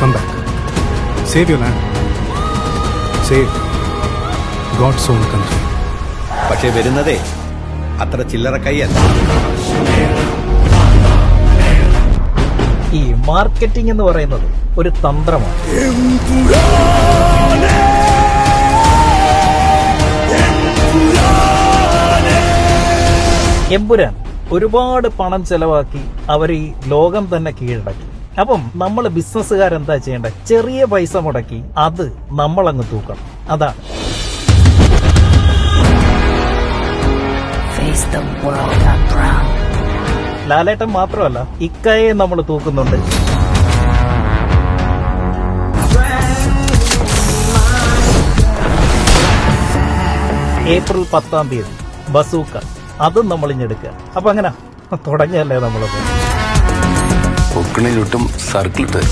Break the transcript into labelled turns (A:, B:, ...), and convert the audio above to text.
A: Come back. Save your land. Save God's own country.
B: പക്ഷെ വരുന്നതേ അത്ര ചില്ലറ കൈയല്ല
C: ഈ മാർക്കറ്റിംഗ് എന്ന് പറയുന്നത് ഒരു തന്ത്രമാണ് എമ്പുരാൻ ഒരുപാട് പണം ചെലവാക്കി അവർ ഈ ലോകം തന്നെ കീഴടക്കി അപ്പം നമ്മൾ ബിസിനസ്സുകാരെന്താ ചെയ്യേണ്ടത് ചെറിയ പൈസ മുടക്കി അത് നമ്മളങ്ങ് തൂക്കണം. അതാണ്. ലാലേട്ടൻ മാത്രമല്ല ഇക്കയെ നമ്മൾ തൂക്കുന്നുണ്ട്. ഏപ്രിൽ പത്താം തീയതി ബസൂക്ക. അതും നമ്മൾ ഇഞ്ഞെടുക്കുക അപ്പൊ അങ്ങനെ തുടങ്ങിയല്ലേ നമ്മളത്
D: പൊക്കിണി സർക്കിളിട്ട്